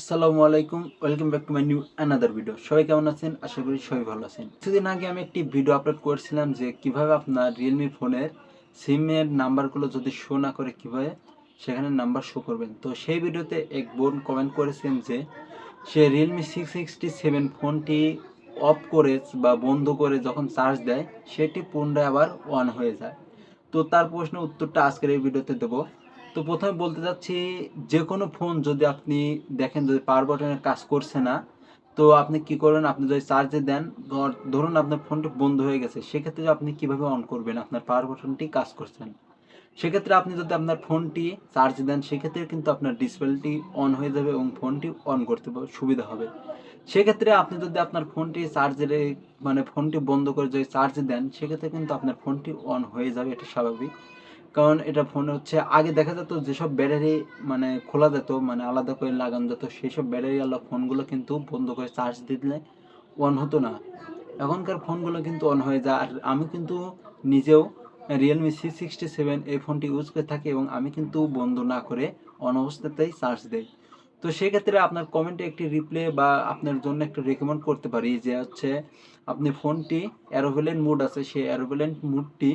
আসসালামু আলাইকুম, welcome back to my new another video. সবাই কেমন আছেন? আশা করি সবাই ভালো আছেন। কিছুদিন আগে আমি একটি ভিডিও আপলোড করেছিলাম যে কীভাবে আপনার রিয়েলমি ফোনের সিমের নাম্বারগুলো যদি শো না করে কীভাবে সেখানে নাম্বার শো করবেন। তো সেই ভিডিওতে এক বোন কমেন্ট করেছেন যে সে রিয়েলমি সিক্স সিক্সটি সেভেন ফোনটি অফ করে বা বন্ধ করে যখন চার্জ দেয়, সেটি পুনরায় আবার অন হয়ে যায়। তো তার প্রশ্নের উত্তরটা আজকের এই ভিডিওতে দেবো। তো প্রথমে বলতে চাচ্ছি যে কোনো ফোন যদি আপনি দেখেন যদি পাওয়ার বাটনের কাজ করছে না, তো আপনি কি করবেন? আপনি যদি চার্জে দেন ধরুন আপনার ফোনটি বন্ধ হয়ে গেছে, সেক্ষেত্রে আপনি কীভাবে অন করবেন? আপনার পাওয়ার বাটনটি কাজ করছেন সেক্ষেত্রে আপনি যদি আপনার ফোনটি চার্জ দেন, সেক্ষেত্রে কিন্তু আপনার ডিসপ্লেটি অন হয়ে যাবে এবং ফোনটি অন করতে সুবিধা হবে। সেক্ষেত্রে আপনি যদি আপনার ফোনটি চার্জের মানে ফোনটি বন্ধ করে যদি চার্জ দেন, সেক্ষেত্রে কিন্তু আপনার ফোনটি অন হয়ে যাবে, এটা স্বাভাবিক। কারণ এটা ফোন হচ্ছে, আগে দেখা যেত যেসব ব্যাটারি মানে খোলা যেত মানে আলাদা করে লাগানো যেত সেই সব ব্যাটারি আলা ফোনগুলো কিন্তু বন্ধ করে চার্জ দিলে অন হতো না। এখনকার ফোনগুলো কিন্তু অন হয়ে যায়, আর আমি কিন্তু নিজেও রিয়েলমি সি সিক্সটি সেভেন এই ফোনটি ইউজ করে থাকি এবং আমি কিন্তু বন্ধ না করে অন অবস্থাতেই চার্জ দেই। তো সেক্ষেত্রে আপনার কমেন্টে একটি রিপ্লে বা আপনার জন্য একটু রেকমেন্ড করতে পারি যে হচ্ছে, আপনি ফোনটি অ্যারোভেলেন মুড আছে, সেই অ্যারোভেলেন মুডটি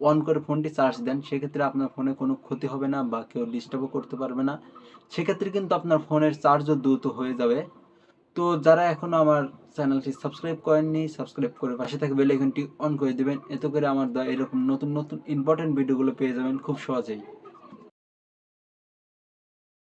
অন করে ফোনটি চার্জ দেন, সেক্ষেত্রে আপনার ফোনে কোনো ক্ষতি হবে না বা কেউ ডিস্টার্বও করতে পারবে না। সেক্ষেত্রে কিন্তু আপনার ফোনের চার্জও দ্রুত হয়ে যাবে। তো যারা এখনও আমার চ্যানেলটি সাবস্ক্রাইব করেননি সাবস্ক্রাইব করে পাশে থাকা বেল আইকনটি অন করে দেবেন। এতে করে আমার এরকম নতুন নতুন ইম্পর্টেন্ট ভিডিওগুলো পেয়ে যাবেন খুব সহজেই।